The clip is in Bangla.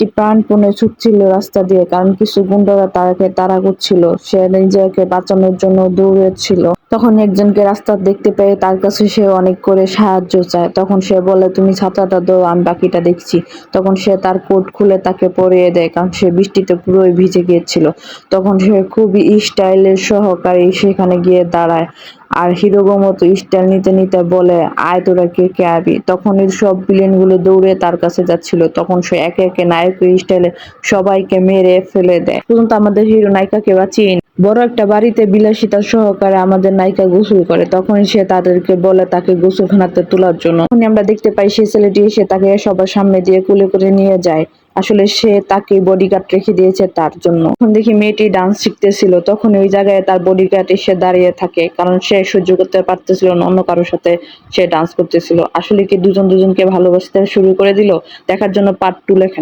মেয়েটি প্রাণপণে ছুটছিল রাস্তা দিয়ে, কারণ কিছু গুন্ডারা তাকে তাড়া করছিল। সে নিজেকে বাঁচানোর জন্য দৌড়েছিল। তখন একজনকে রাস্তা দেখতে পেয়ে তার কাছে সে অনেক করে সাহায্য চায়। তখন সে বলে, তুমি ছাতাটা দাও, আমি বাকিটা দেখছি। তখন সে তার কোট খুলে তাকে পরিয়ে দেয়, কারণ সে বৃষ্টিতে পুরোই ভিজে গিয়েছিল। তখন সে খুবই স্টাইলের সহকারে সেখানে গিয়ে দাঁড়ায়। আর হিরোগো মতো স্টাইল নিতে নিতে বলে, আয় তোরা কে কে আবি? তখন সব ভিলেনগুলো দৌড়ে তার কাছে যাচ্ছিল। তখন সে একে একে নায়কের স্টাইলে সবাইকে মেরে ফেলে দেয়। পর্যন্ত আমাদের হিরো নায়িকাকে বাঁচিয়ে। বড় একটা বাড়িতে বিলাসিতা সহকারে আমাদের নায়িকা গোসল করে। তখন সে তাদেরকে বলে তাকে গোসলখানাতে তোলার জন্য। আমরা দেখতে পাই, সেই ছেলেটি এসে তাকে সবার সামনে দিয়ে কুলে করে নিয়ে যায়। আসলে সে তাকে বডিগার্ড রেখে দিয়েছে তার জন্য। তখন দেখি মেয়েটি ডান্স শিখতেছিল তখন ওই জায়গায় তার বডিগার্ড এসে দাঁড়িয়ে থাকে, কারণ সে সহ্য করতে পারতেছিল না, অন্য কারোর সাথে সে ডান্স করতেছিল। আসলে কি দুজন দুজনকে ভালোবাসতে শুরু করে দিল? দেখার জন্য পার্ট টু লেখা